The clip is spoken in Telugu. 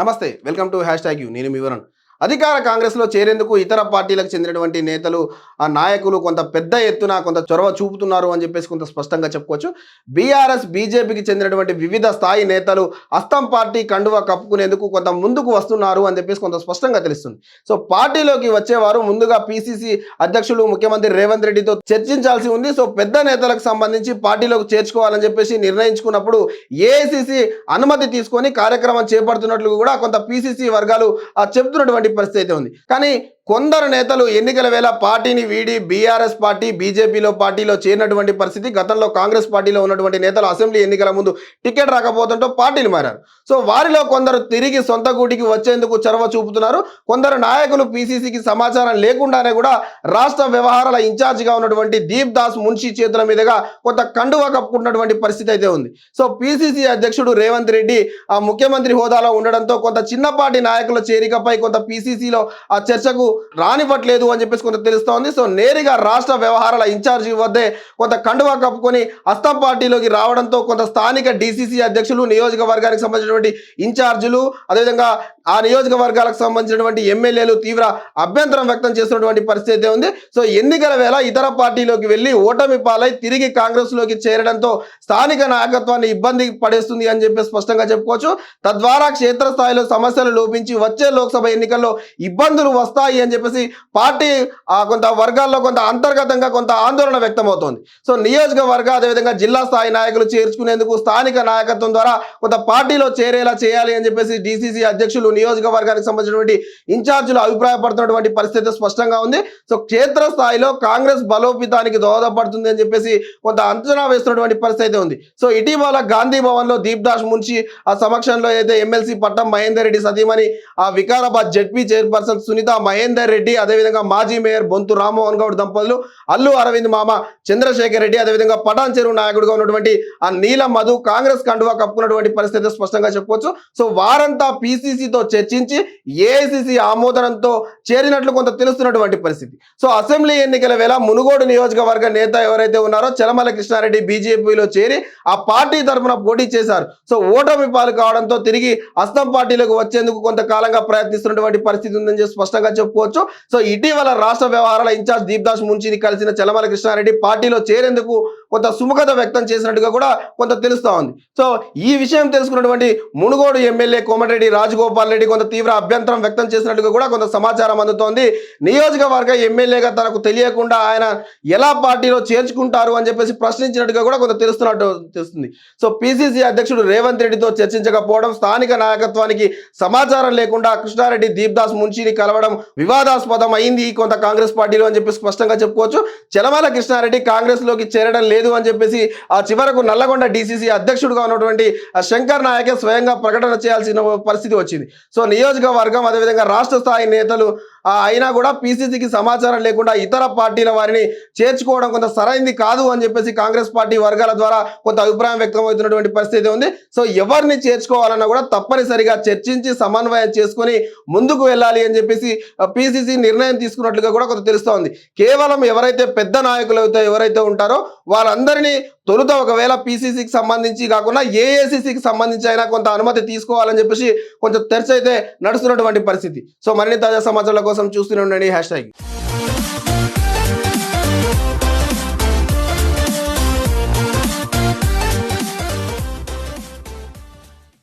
నమస్తే welcome to hashtag U. నేను వివరణ్ అధికార కాంగ్రెస్లో చేరేందుకు ఇతర పార్టీలకు చెందినటువంటి నేతలు ఆ నాయకులు కొంత పెద్ద ఎత్తున కొంత చొరవ చూపుతున్నారు అని చెప్పేసి కొంత స్పష్టంగా చెప్పుకోవచ్చు. బీఆర్ఎస్ బీజేపీకి చెందినటువంటి వివిధ స్థాయి నేతలు అస్తం పార్టీ కండువ కప్పుకునేందుకు కొంత ముందుకు వస్తున్నారు అని చెప్పేసి కొంత స్పష్టంగా తెలుస్తుంది. సో పార్టీలోకి వచ్చేవారు ముందుగా పిసిసి అధ్యక్షులు ముఖ్యమంత్రి రేవంత్ రెడ్డితో చర్చించాల్సి ఉంది. సో పెద్ద నేతలకు సంబంధించి పార్టీలోకి చేర్చుకోవాలని చెప్పేసి నిర్ణయించుకున్నప్పుడు ఏఐసిసి అనుమతి తీసుకొని కార్యక్రమం చేపడుతున్నట్లు కూడా కొంత పిసిసి వర్గాలు ఆ, చెప్తున్నటువంటి పరిస్థితి అయితే ఉంది. కానీ కొందరు నేతలు ఎన్నికల వేళ పార్టీని వీడి బీఆర్ఎస్ పార్టీ బీజేపీలో పార్టీలో చేరినటువంటి పరిస్థితి గతంలో కాంగ్రెస్ పార్టీలో ఉన్నటువంటి నేతలు అసెంబ్లీ ఎన్నికల ముందు టికెట్ రాకపోతుంటో పార్టీలు మారారు. సో వారిలో కొందరు తిరిగి సొంత గూటికి వచ్చేందుకు చొరవ చూపుతున్నారు. కొందరు నాయకులు పీసీసీకి సమాచారం లేకుండానే కూడా రాష్ట్ర వ్యవహారాల ఇన్ఛార్జిగా ఉన్నటువంటి దీప్ దాస్ మున్షి చేతుల మీదుగా కొంత కండువా కప్పుకున్నటువంటి పరిస్థితి అయితే ఉంది. సో పీసీసీ అధ్యక్షుడు రేవంత్ రెడ్డి ఆ ముఖ్యమంత్రి హోదాలో ఉండడంతో కొంత చిన్నపాటి నాయకుల చేరికపై కొంత పీసీసీలో ఆ చర్చకు రానివ్వట్లేదు అని చెప్పేసి కొంత తెలుస్తోంది. సో నేరుగా రాష్ట్ర వ్యవహారాల ఇన్ఛార్జి వద్దే కొంత కండువా కప్పుకొని అస్తం పార్టీలోకి రావడంతో కొంత స్థానిక డిసిసి అధ్యక్షులు నియోజకవర్గానికి సంబంధించినటువంటి ఇన్ఛార్జీలు అదేవిధంగా ఆ నియోజకవర్గాలకు సంబంధించినటువంటి ఎమ్మెల్యేలు తీవ్ర అభ్యంతరం వ్యక్తం చేస్తున్నటువంటి పరిస్థితి ఉంది. సో ఎన్నికల వేళ ఇతర పార్టీలోకి వెళ్ళి ఓటమి పాలై తిరిగి కాంగ్రెస్లోకి చేరడంతో స్థానిక నాయకత్వాన్ని ఇబ్బంది పడేస్తుంది అని చెప్పి స్పష్టంగా చెప్పుకోవచ్చు. తద్వారా క్షేత్రస్థాయిలో సమస్యలు లోపించి వచ్చే లోక్సభ ఎన్నికల్లో ఇబ్బందులు వస్తాయి అని చెప్పేసి పార్టీ ఆ కొంత వర్గాల్లో కొంత అంతర్గతంగా కొంత ఆందోళన వ్యక్తమవుతోంది. సో నియోజకవర్గ అదేవిధంగా జిల్లా స్థాయి నాయకులు చేర్చుకునేందుకు స్థానిక నాయకత్వం ద్వారా కొంత పార్టీలో చేరేలా చేయాలి అని చెప్పేసి డిసిసి అధ్యక్షులు నియోజకవర్గానికి సంబంధించినటువంటి ఇన్ఛార్జీలు అభిప్రాయపడుతున్నటువంటి పరిస్థితి స్పష్టంగా ఉంది. సో క్షేత్ర స్థాయిలో కాంగ్రెస్ బలోపేతానికి దోహదపడుతుంది అని చెప్పేసి కొంత అంచనా వేస్తున్నటువంటి పరిస్థితి ఉంది. సో ఇటీవల గాంధీ భవన్లో దీప్ దాస్ మున్షి ఆ సమక్షంలో అయితే ఎమ్మెల్సీ పట్టం మహేందర్ రెడ్డి సతీమణి ఆ వికారాబాద్ జడ్పీ చైర్పర్సన్ సునీత మహేందర్ రెడ్డి అదేవిధంగా మాజీ మేయర్ బొంతు రామ్మోహన్ గౌడ్ దంపతులు అల్లు అరవింద్ మామ చంద్రశేఖర్ రెడ్డి అదేవిధంగా పటాన్ చెరువు నాయకుడిగా ఉన్నటువంటి ఆ నీల మధు కాంగ్రెస్ కండువా కప్పుకున్నటువంటి పరిస్థితి స్పష్టంగా చెప్పుకోవచ్చు. సో వారంతా పీసీసీతో చర్చించి ఏఐసిసి ఆమోదనంతో చేరినట్లు కొంత తెలుస్తున్నటువంటి పరిస్థితి. సో అసెంబ్లీ ఎన్నికల వేళ మునుగోడు నియోజకవర్గ నేత ఎవరైతే ఉన్నారో చలమల కృష్ణారెడ్డి బీజేపీలో చేరి ఆ పార్టీ తరఫున పోటీ చేశారు. సో ఓటమి పాలు కావడంతో తిరిగి అస్తం పార్టీలకు వచ్చేందుకు కొంతకాలంగా ప్రయత్నిస్తున్నటువంటి పరిస్థితి ఉందని చెప్పి స్పష్టంగా చెప్పుకోవచ్చు సో ఇటీవల రాష్ట్ర వ్యవహారాల ఇన్ఛార్జ్ దీప్దాస్ మున్షిని కలిసిన చలమల కృష్ణారెడ్డి పార్టీలో చేరేందుకు కొంత సుముఖత వ్యక్తం చేసినట్టుగా కూడా కొంత తెలుస్తూ ఉంది. సో ఈ విషయం తెలుసుకున్నటువంటి మునుగోడు ఎమ్మెల్యే కోమటిరెడ్డి రాజగోపాల్ రెడ్డి కొంత తీవ్ర అభ్యంతరం వ్యక్తం చేసినట్టుగా కూడా కొంత సమాచారం అందుతోంది. నియోజకవర్గ ఎమ్మెల్యేగా తనకు తెలియకుండా ఆయన ఎలా పార్టీలో చేర్చుకుంటారు అని చెప్పేసి ప్రశ్నించినట్టుగా కూడా కొంత తెలుస్తున్నట్టు తెలుస్తుంది. సో పిసిసి అధ్యక్షుడు రేవంత్ రెడ్డితో చర్చించకపోవడం స్థానిక నాయకత్వానికి సమాచారం లేకుండా కృష్ణారెడ్డి దీప్దాస్ మున్షిని కలవడం వివాదాస్పదం అయింది కొంత కాంగ్రెస్ పార్టీలో అని చెప్పి స్పష్టంగా చెప్పుకోవచ్చు. చలమల కృష్ణారెడ్డి కాంగ్రెస్లోకి చేరడం లేదు. లేదు అని చెప్పేసి ఆ చివరకు నల్లగొండ డిసిసి అధ్యక్షుడుగా ఉన్నటువంటి శంకర్ నాయకే స్వయంగా ప్రకటన చేయాల్సిన పరిస్థితి వచ్చింది. సో నియోజకవర్గం అదేవిధంగా రాష్ట్ర స్థాయి నేతలు అయినా కూడా పీసీసీకి సమాచారం లేకుండా ఇతర పార్టీల వారిని చేర్చుకోవడం కొంత సరైంది కాదు అని చెప్పేసి కాంగ్రెస్ పార్టీ వర్గాల ద్వారా కొంత అభిప్రాయం వ్యక్తమవుతున్నటువంటి పరిస్థితి ఉంది. సో ఎవరిని చేర్చుకోవాలన్నా కూడా తప్పనిసరిగా చర్చించి సమన్వయం చేసుకొని ముందుకు వెళ్ళాలి అని చెప్పేసి పీసీసీ నిర్ణయం తీసుకున్నట్లుగా కూడా కొంత తెలుస్తోంది. కేవలం ఎవరైతే పెద్ద నాయకులు అయితే ఎవరైతే ఉంటారో వాళ్ళందరినీ తొలుత ఒకవేళ పీసీసీకి సంబంధించి కాకుండా ఏఏసీసీకి సంబంధించి అయినా కొంత అనుమతి తీసుకోవాలని చెప్పేసి కొంచెం తెరచైతే నడుస్తున్నటువంటి పరిస్థితి. సో మరిన్ని తాజా సమాచారాల కోసం చూస్తూనే ఉండండి హ్యాష్ ట్యాగ్